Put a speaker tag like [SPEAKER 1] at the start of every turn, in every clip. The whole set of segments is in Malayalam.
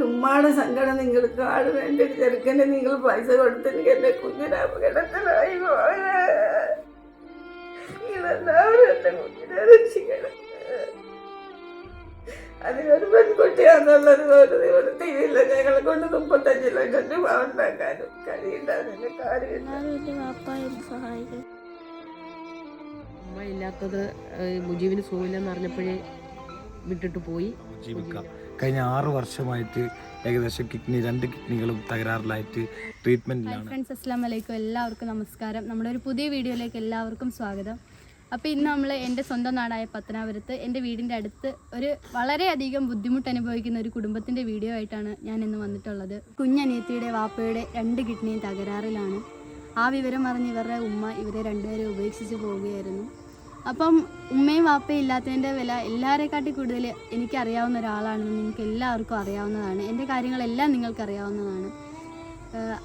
[SPEAKER 1] ഒരു ഉമ്മാടെ സങ്കടം നിങ്ങൾക്ക് കാണും എന്റെ ചെറുക്കനെ നിങ്ങൾ പൈസ കൊടുത്തെനിക്ക് എന്റെ കുഞ്ഞിന് അപകടത്തിലായി പോയത്. നിങ്ങളെല്ലാവരും എന്റെ കുഞ്ഞിനെ രക്ഷിക്കണം. അതിനൊരു പെൺകുട്ടിയാന്നുള്ളത് ഒരു നിവൃത്തിയില്ല. ഞങ്ങളെ കൊണ്ട് മുപ്പത്തഞ്ച് ലക്ഷം രൂപ ഉണ്ടാക്കാനും കഴിയുണ്ടാകുന്ന കാര്യമില്ല.
[SPEAKER 2] അമ്മ ഇല്ലാത്തത് മുജീവിന് മുജീബിന് സുഖമില്ലെന്ന് അറിഞ്ഞപ്പോഴേ വിട്ടിട്ട് പോയി.
[SPEAKER 3] ജീവിക്കാം. കഴിഞ്ഞ ആറ് വർഷമായിട്ട് ഏകദേശം കിഡ്നി രണ്ട് കിഡ്നികളും തകരാറിലായിട്ട് ട്രീറ്റ്മെന്റിലാണ്
[SPEAKER 4] ഫ്രണ്ട്സ് അസ്സാം വലൈക്കും എല്ലാവർക്കും നമസ്കാരം. നമ്മുടെ ഒരു പുതിയ വീഡിയോയിലേക്ക് എല്ലാവർക്കും സ്വാഗതം. അപ്പോൾ ഇന്ന് നമ്മൾ എന്റെ സ്വന്തം നാടായ പത്തനാപുരത്ത് എന്റെ വീടിന്റെ അടുത്ത് ഒരു വളരെയധികം ബുദ്ധിമുട്ട് അനുഭവിക്കുന്ന ഒരു കുടുംബത്തിന്റെ വീഡിയോ ആയിട്ടാണ് ഞാൻ ഇന്ന് വന്നിട്ടുള്ളത്. കുഞ്ഞനിയത്തിയുടെ വാപ്പയുടെ രണ്ട് കിഡ്നിയും തകരാറിലാണ്. ആ വിവരം അറിഞ്ഞ് ഇവരുടെ ഉമ്മ ഇവരെ രണ്ടുപേരെ ഉപേക്ഷിച്ച് പോവുകയായിരുന്നു. അപ്പം ഉമ്മയും വാപ്പയും ഇല്ലാത്തതിന്റെ വില എല്ലാവരെക്കാട്ടി കൂടുതൽ എനിക്കറിയാവുന്ന ഒരാളാണെന്ന് നിങ്ങൾക്ക് എല്ലാവർക്കും അറിയാവുന്നതാണ്. എന്റെ കാര്യങ്ങളെല്ലാം നിങ്ങൾക്കറിയാവുന്നതാണ്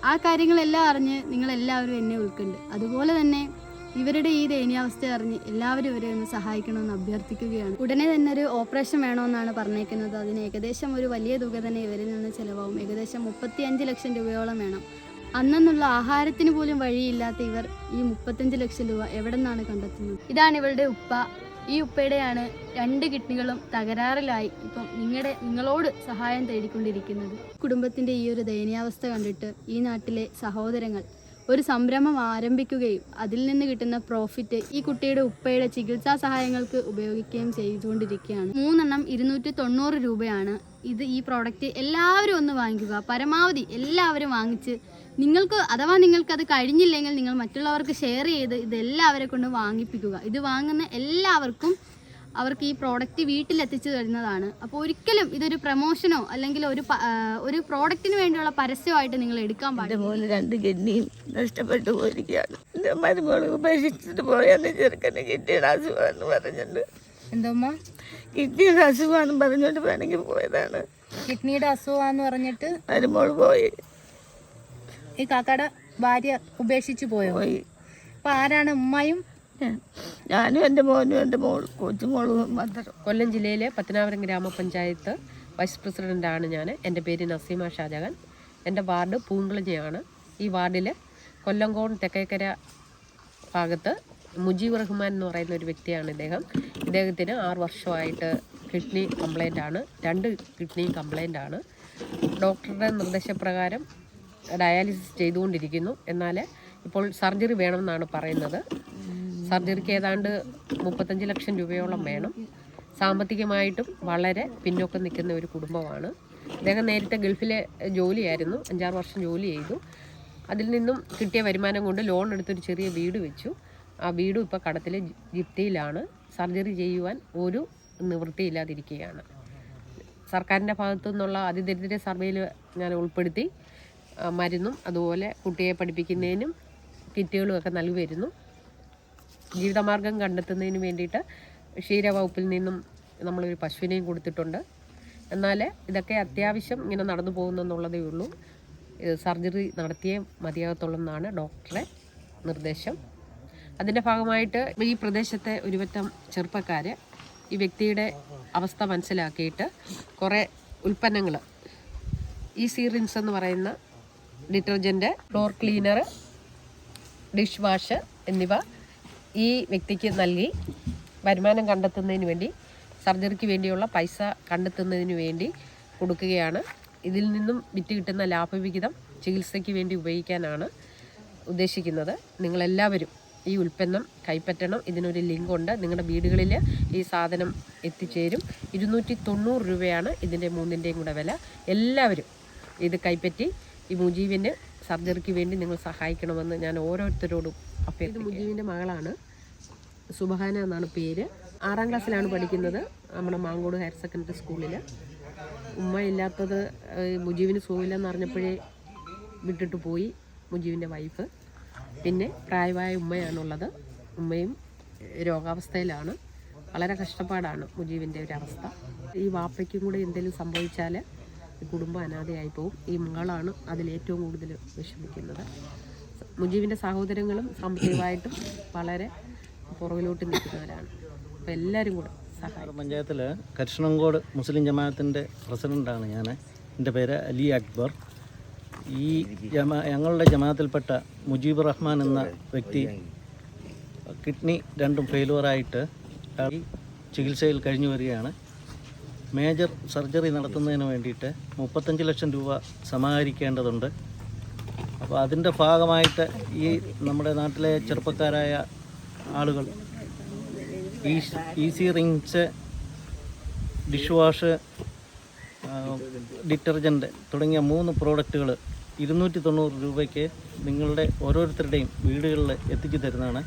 [SPEAKER 4] ആ കാര്യങ്ങളെല്ലാം അറിഞ്ഞ് നിങ്ങളെല്ലാവരും എന്നെ ഉൾക്കുണ്ട് അതുപോലെ തന്നെ ഇവരുടെ ഈ ദയനീയാവസ്ഥ അറിഞ്ഞ് എല്ലാവരും ഇവരെ ഒന്ന് സഹായിക്കണമെന്ന് അഭ്യർത്ഥിക്കുകയാണ്. ഉടനെ തന്നെ ഒരു ഓപ്പറേഷൻ വേണമെന്നാണ് പറഞ്ഞേക്കുന്നത്. അതിന് ഏകദേശം ഒരു വലിയ തുക തന്നെ ഇവരിൽ നിന്ന് ചിലവാകും. ഏകദേശം മുപ്പത്തിയഞ്ച് ലക്ഷം രൂപയോളം വേണം. അന്നെന്നുള്ള ആഹാരത്തിന് പോലും വഴിയില്ലാത്ത ഇവർ ഈ മുപ്പത്തഞ്ച് ലക്ഷം രൂപ എവിടെ നിന്നാണ് കണ്ടെത്തുന്നത്? ഇതാണ് ഇവളുടെ ഉപ്പ. ഈ ഉപ്പയുടെയാണ് രണ്ട് കിഡ്നികളും തകരാറിലായി ഇപ്പം നിങ്ങളുടെ നിങ്ങളോട് സഹായം തേടിക്കൊണ്ടിരിക്കുന്നത്. കുടുംബത്തിന്റെ ഈ ഒരു ദയനീയാവസ്ഥ കണ്ടിട്ട് ഈ നാട്ടിലെ സഹോദരങ്ങൾ ഒരു സംരംഭം ആരംഭിക്കുകയും അതിൽ നിന്ന് കിട്ടുന്ന പ്രോഫിറ്റ് ഈ കുട്ടിയുടെ ഉപ്പയുടെ ചികിത്സാ സഹായങ്ങൾക്ക് ഉപയോഗിക്കുകയും ചെയ്തുകൊണ്ടിരിക്കുകയാണ്. മൂന്നെണ്ണം ഇരുന്നൂറ്റി തൊണ്ണൂറ് രൂപയാണ്. ഇത് ഈ പ്രോഡക്റ്റ് എല്ലാവരും ഒന്ന് വാങ്ങിക്കുക. പരമാവധി എല്ലാവരും വാങ്ങിച്ച് നിങ്ങൾക്ക് അഥവാ നിങ്ങൾക്ക് അത് കഴിഞ്ഞില്ലെങ്കിൽ നിങ്ങൾ മറ്റുള്ളവർക്ക് ഷെയർ ചെയ്ത് ഇത് എല്ലാവരെ കൊണ്ട് വാങ്ങിപ്പിക്കുക. ഇത് വാങ്ങുന്ന എല്ലാവർക്കും അവർക്ക് ഈ പ്രോഡക്റ്റ് വീട്ടിലെത്തിച്ചു തരുന്നതാണ്. അപ്പോൾ ഒരിക്കലും ഇതൊരു പ്രൊമോഷനോ അല്ലെങ്കിൽ ഒരു ഒരു പ്രോഡക്റ്റിന് വേണ്ടിയുള്ള പരസ്യമായിട്ട് നിങ്ങൾ എടുക്കാൻ പാടില്ല.
[SPEAKER 1] രണ്ട് കിഡ്നിയും നഷ്ടപ്പെട്ടു പോയിരിക്കുകയാണ്. എന്റെ മരുമോൾ ഉപേക്ഷിച്ചിട്ട് പോയെന്ന് ചെറുക്കന് കിഡ്നിയുടെ അസുഖമെന്ന് പറഞ്ഞിട്ടുണ്ട്.
[SPEAKER 5] എന്തോമ്മ
[SPEAKER 1] കിഡ്നിയുടെ അസുഖമാണെന്ന് പറഞ്ഞുകൊണ്ട് വേണമെങ്കിൽ പോയതാണ്.
[SPEAKER 5] കിഡ്നിയുടെ അസുഖമാന്ന് പറഞ്ഞിട്ട്?
[SPEAKER 1] മരുമോൾ പോയി.
[SPEAKER 5] ഈ കാക്കയുടെ ഭാര്യ ഉപേക്ഷിച്ചു പോയോ?
[SPEAKER 1] പോയി.
[SPEAKER 5] അപ്പൊ ആരാണ് ഉമ്മയും?
[SPEAKER 1] ഞാനും എന്റെ മോനും എന്റെ മോൾ കൊച്ചുമോളും മാത്രം
[SPEAKER 2] കൊല്ലം ജില്ലയിലെ പത്തനാപുരം ഗ്രാമപഞ്ചായത്ത് വൈസ് പ്രസിഡന്റാണ് ഞാൻ. എന്റെ പേര് നസീമ ഷാജഹാൻ. എന്റെ വാർഡ് പൂങ്കുളഞ്ഞയാണ്. ഈ വാർഡിൽ കൊല്ലംകോൺ തെക്കേക്കര ഭാഗത്ത് മുജീബ് റഹ്മാൻ എന്ന് പറയുന്ന ഒരു വ്യക്തിയാണ് ഇദ്ദേഹം. ഇദ്ദേഹത്തിന് ആറ് വർഷമായിട്ട് കിഡ്നി കംപ്ലൈന്റ് ആണ്. രണ്ട് കിഡ്നി കംപ്ലൈന്റ് ആണ്. ഡോക്ടറുടെ നിർദ്ദേശപ്രകാരം ഡയാലിസിസ് ചെയ്തുകൊണ്ടിരിക്കുന്നു. എന്നാൽ ഇപ്പോൾ സർജറി വേണമെന്നാണ് പറയുന്നത്. സർജറിക്ക് ഏതാണ്ട് മുപ്പത്തഞ്ച് ലക്ഷം രൂപയോളം വേണം. സാമ്പത്തികമായിട്ടും വളരെ പിന്നോക്കം നിൽക്കുന്ന ഒരു കുടുംബമാണ്. അദ്ദേഹം നേരത്തെ ഗൾഫിലെ ജോലിയായിരുന്നു. അഞ്ചാറ് വർഷം ജോലി ചെയ്തു. അതിൽ നിന്നും കിട്ടിയ വരുമാനം കൊണ്ട് ലോൺ എടുത്തൊരു ചെറിയ വീട് വെച്ചു. ആ വീടും ഇപ്പോൾ കടത്തിലെ ജിപ്തിയിലാണ്. സർജറി ചെയ്യുവാൻ ഒരു നിവൃത്തിയില്ലാതിരിക്കുകയാണ് സർക്കാരിന്റെ ഭാഗത്തു നിന്നുള്ള അതിദരിദ്ര സർവേയിൽ ഞാൻ ഉൾപ്പെടുത്തി. മരുന്നും അതുപോലെ കുട്ടിയെ പഠിപ്പിക്കുന്നതിനും കിറ്റുകളും ഒക്കെ നൽകി വരുന്നു ജീവിതമാർഗം കണ്ടെത്തുന്നതിന് വേണ്ടിയിട്ട് ക്ഷീരവകുപ്പിൽ നിന്നും നമ്മളൊരു പശുവിനെയും കൊടുത്തിട്ടുണ്ട്. എന്നാൽ ഇതൊക്കെ അത്യാവശ്യം ഇങ്ങനെ നടന്നു പോകുന്നെന്നുള്ളതേ ഉള്ളൂ. സർജറി നടത്തിയേ മതിയാകത്തുള്ളെന്നാണ് ഡോക്ടറെ നിർദ്ദേശം. അതിന്റെ ഭാഗമായിട്ട് ഈ പ്രദേശത്തെ ഒരുപറ്റം ചെറുപ്പക്കാർ ഈ വ്യക്തിയുടെ അവസ്ഥ മനസ്സിലാക്കിയിട്ട് കുറേ ഉൽപ്പന്നങ്ങൾ ഈ സീറിൻസ് എന്ന് പറയുന്ന detergent floor cleaner dish wash എന്നിവ ഈ വ്യക്തിക്ക് നൽകി. വരുമാനം കണ്ടെത്തുന്നതിന് വേണ്ടി സർജറിക്ക് വേണ്ടിയുള്ള പൈസ കണ്ടെത്തുന്നതിന് വേണ്ടി കൊടുക്കുകയാണ്. ഇതിൽ നിന്നും വിറ്റ് കിട്ടുന്ന ലാഭവിഹിതം ചികിത്സയ്ക്ക് വേണ്ടി ഉപയോഗിക്കാനാണ് ഉദ്ദേശിക്കുന്നത്. നിങ്ങളെല്ലാവരും ഈ ഉൽപ്പന്നം കൈപ്പറ്റണം. ഇതിനൊരു ലിങ്ക് ഉണ്ട് നിങ്ങളുടെ വീടുകളിൽ ഈ സാധനം എത്തിച്ചേരും. ഇരുന്നൂറ്റി തൊണ്ണൂറ് രൂപയാണ് ഇതിന്റെ മൂന്നിന്റെയും കൂടെ വില. എല്ലാവരും ഇത് കൈപ്പറ്റി ഈ മുജീബിന് സർജറിക്ക് വേണ്ടി നിങ്ങൾ സഹായിക്കണമെന്ന് ഞാൻ ഓരോരുത്തരോടും ഇത് മുജീബിന്റെ മകളാണ്. സുബഹാന എന്നാണ് പേര്. ആറാം ക്ലാസ്സിലാണ് പഠിക്കുന്നത് നമ്മുടെ മാങ്കോട് ഹയർ സെക്കൻഡറി സ്കൂളിൽ ഉമ്മ ഇല്ലാത്തത് മുജീവിന് സുഖമില്ലെന്ന് അറിഞ്ഞപ്പോഴേ വിട്ടിട്ട് പോയി മുജീവിന്റെ വൈഫ്. പിന്നെ പ്രായമായ ഉമ്മയാണുള്ളത്. ഉമ്മയും രോഗാവസ്ഥയിലാണ്. വളരെ കഷ്ടപ്പാടാണ് മുജീവിന്റെ ഒരു അവസ്ഥ. ഈ വാപ്പയ്ക്കും കൂടെ എന്തെങ്കിലും സംഭവിച്ചാൽ കുടുംബം അനാഥയായി പോവും. ഈ മകളാണ് അതിലേറ്റവും കൂടുതൽ വിഷമിക്കുന്നത്. മുജീബിന്റെ സഹോദരങ്ങളും സാമ്പത്തികമായിട്ടും വളരെ പുറകിലോട്ട് നിൽക്കുന്നവരാണ്. അപ്പോൾ എല്ലാവരും കൂടെ സഹായിക്കും.
[SPEAKER 6] പഞ്ചായത്തിൽ കരിഷണങ്കോട് മുസ്ലിം ജമാഅത്തിന്റെ പ്രസിഡന്റാണ് ഞാൻ എന്റെ പേര് അലി അക്ബർ. ഈ ജമാ ഞങ്ങളുടെ ജമാഅത്തിൽപ്പെട്ട മുജീബ് റഹ്മാൻ എന്ന വ്യക്തി കിഡ്നി രണ്ടും ഫെയിലുവറായിട്ട് ചികിത്സയിൽ കഴിഞ്ഞു വരികയാണ്. മേജർ സർജറി നടത്തുന്നതിന് വേണ്ടിയിട്ട് മുപ്പത്തഞ്ച് ലക്ഷം രൂപ സമാഹരിക്കേണ്ടതുണ്ട്. അപ്പോൾ അതിന്റെ ഭാഗമായിട്ട് ഈ നമ്മുടെ നാട്ടിലെ ചെറുപ്പക്കാരായ ആളുകൾ ഈ easy rings dish wash detergent തുടങ്ങിയ മൂന്ന് പ്രോഡക്റ്റുകൾ ഇരുന്നൂറ്റി തൊണ്ണൂറ് രൂപയ്ക്ക് നിങ്ങളുടെ ഓരോരുത്തരുടെയും വീടുകളിൽ എത്തിച്ചു തരുന്നതാണ്.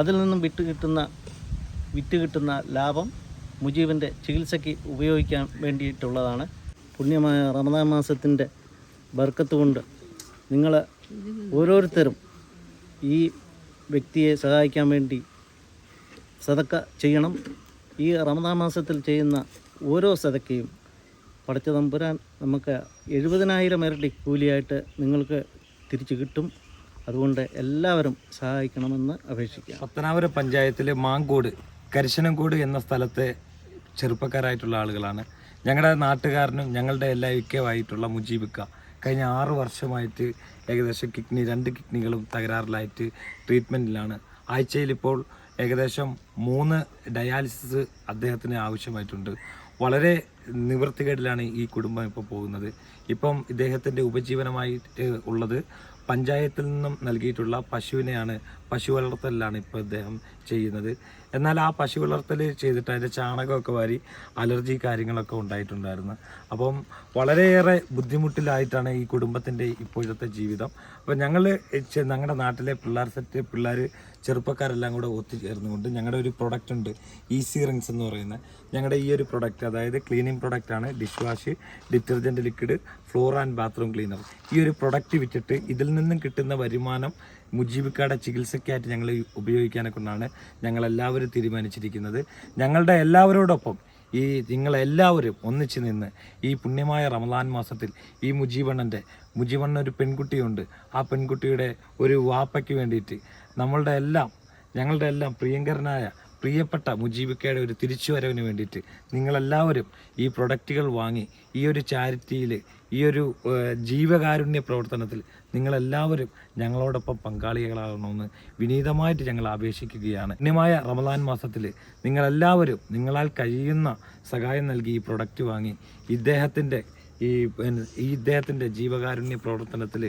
[SPEAKER 6] അതിൽ നിന്നും വിറ്റ് കിട്ടുന്ന വിറ്റ് കിട്ടുന്ന ലാഭം മുജീബിന്റെ ചികിത്സയ്ക്ക് ഉപയോഗിക്കാൻ വേണ്ടിയിട്ടുള്ളതാണ്. പുണ്യമായ റമദാൻ മാസത്തിന്റെ ബർക്കത്ത് കൊണ്ട് നിങ്ങൾ ഓരോരുത്തരും ഈ വ്യക്തിയെ സഹായിക്കാൻ വേണ്ടി സതക്ക ചെയ്യണം. ഈ റമദാൻ മാസത്തിൽ ചെയ്യുന്ന ഓരോ സതക്കയും പടച്ച തമ്പുരാൻ നമുക്ക് എഴുപതിനായിരം ഇരട്ടി കൂലിയായിട്ട് നിങ്ങൾക്ക് തിരിച്ചു കിട്ടും. അതുകൊണ്ട് എല്ലാവരും സഹായിക്കണമെന്ന് അപേക്ഷിക്കുക
[SPEAKER 3] പത്തനാപുരം പഞ്ചായത്തിലെ മാങ്കോട് കരിശനംകോട് എന്ന സ്ഥലത്തെ ചെറുപ്പക്കാരായിട്ടുള്ള ആളുകളാണ്. ഞങ്ങളുടെ നാട്ടുകാരനും ഞങ്ങളുടെ എല്ലാ ഐക്യമായിട്ടുള്ള മുജീബിക്ക കഴിഞ്ഞ ആറു വർഷമായിട്ട് ഏകദേശം കിഡ്നി രണ്ട് കിഡ്നികളും തകരാറിലായിട്ട് ട്രീറ്റ്മെന്റിലാണ് ആഴ്ചയിൽ ഇപ്പോൾ ഏകദേശം മൂന്ന് ഡയാലിസിസ് അദ്ദേഹത്തിന് ആവശ്യമായിട്ടുണ്ട്. വളരെ നിവൃത്തികേടിലാണ് ഈ കുടുംബം ഇപ്പോൾ പോകുന്നത്. ഇപ്പം ഇദ്ദേഹത്തിന്റെ ഉപജീവനമായിട്ട് ഉള്ളത് പഞ്ചായത്തിൽ നിന്നും നൽകിയിട്ടുള്ള പശുവിനെയാണ് പശു വളർത്തലിലാണ് ഇപ്പോൾ ഇദ്ദേഹം ചെയ്യുന്നത്. എന്നാൽ ആ പശു വളർത്തൽ ചെയ്തിട്ട് അതിന്റെ ചാണകമൊക്കെ വാരി അലർജി കാര്യങ്ങളൊക്കെ ഉണ്ടായിട്ടുണ്ടായിരുന്നു. അപ്പം വളരെയേറെ ബുദ്ധിമുട്ടിലായിട്ടാണ് ഈ കുടുംബത്തിന്റെ ഇപ്പോഴത്തെ ജീവിതം. അപ്പോൾ ഞങ്ങൾ ഞങ്ങളുടെ നാട്ടിലെ പിള്ളേർ സെറ്റ് പിള്ളേർ ചെറുപ്പക്കാരെല്ലാം കൂടെ ഒത്തുചേർന്നുകൊണ്ട് ഞങ്ങളുടെ ഒരു പ്രൊഡക്റ്റ് ഉണ്ട് ഈസി റിങ്സ് എന്ന് പറയുന്ന. ഞങ്ങളുടെ ഈ ഒരു പ്രൊഡക്റ്റ് അതായത് ക്ലീനിങ് പ്രൊഡക്റ്റ് ആണ് dish wash detergent liquid floor and bathroom cleaner ഈ ഒരു പ്രൊഡക്റ്റ് വിറ്റിട്ട് ഇതിൽ നിന്നും കിട്ടുന്ന വരുമാനം മുജീബിക്കയുടെ ചികിത്സയ്ക്കായിട്ട് ഞങ്ങൾ ഉപയോഗിക്കാനെ കൊണ്ടാണ് ഞങ്ങളെല്ലാവരും തീരുമാനിച്ചിരിക്കുന്നത്. ഞങ്ങളുടെ എല്ലാവരോടൊപ്പം ഈ നിങ്ങളെല്ലാവരും ഒന്നിച്ച് നിന്ന് ഈ പുണ്യമായ റമദാൻ മാസത്തിൽ ഈ മുജീബണ്ണന്റെ മുജീബണ്ണ ഒരു പെൺകുട്ടിയുണ്ട്. ആ പെൺകുട്ടിയുടെ ഒരു വാപ്പയ്ക്ക് വേണ്ടിയിട്ട് നമ്മളുടെ എല്ലാം ഞങ്ങളുടെ എല്ലാം പ്രിയങ്കരനായ പ്രിയപ്പെട്ട മുജീബിക്കയുടെ ഒരു തിരിച്ചുവരവിന് വേണ്ടിയിട്ട് നിങ്ങളെല്ലാവരും ഈ പ്രൊഡക്റ്റുകൾ വാങ്ങി ഈ ഒരു ചാരിറ്റിയിൽ ഈ ഒരു ജീവകാരുണ്യ പ്രവർത്തനത്തിൽ നിങ്ങളെല്ലാവരും ഞങ്ങളോടൊപ്പം പങ്കാളികളാകണമെന്ന് വിനീതമായിട്ട് ഞങ്ങൾ അപേക്ഷിക്കുകയാണ്. പുണ്യമായ റമദാൻ മാസത്തിൽ നിങ്ങളെല്ലാവരും നിങ്ങളാൽ കഴിയുന്ന സഹായം നൽകി ഈ പ്രൊഡക്റ്റ് വാങ്ങി ഇദ്ദേഹത്തിന്റെ ഈ ഈ ഇദ്ദേഹത്തിന്റെ ജീവകാരുണ്യ പ്രവർത്തനത്തിൽ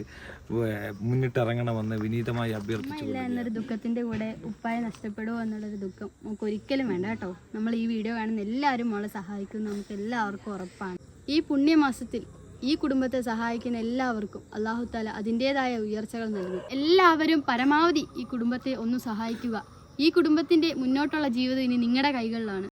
[SPEAKER 3] മുന്നിട്ടിറങ്ങണമെന്ന് വിനീതമായി അഭ്യർത്ഥിച്ചു
[SPEAKER 4] എന്നൊരു ദുഃഖത്തിന്റെ കൂടെ ഉപ്പായ നഷ്ടപ്പെടുമോ എന്നുള്ളൊരു ദുഃഖം നമുക്ക് ഒരിക്കലും വേണ്ട കേട്ടോ. നമ്മൾ ഈ വീഡിയോ കാണുന്ന എല്ലാവരും മോളെ സഹായിക്കും. നമുക്ക് എല്ലാവർക്കും ഉറപ്പാണ്. ഈ പുണ്യമാസത്തിൽ ഈ കുടുംബത്തെ സഹായിക്കുന്ന എല്ലാവർക്കും അള്ളാഹു താല അതിന്റെതായ ഉയർച്ചകൾ നൽകും. എല്ലാവരും പരമാവധി ഈ കുടുംബത്തെ ഒന്ന് സഹായിക്കുക. ഈ കുടുംബത്തിന്റെ മുന്നോട്ടുള്ള ജീവിതം ഇനി നിങ്ങളുടെ കൈകളിലാണ്.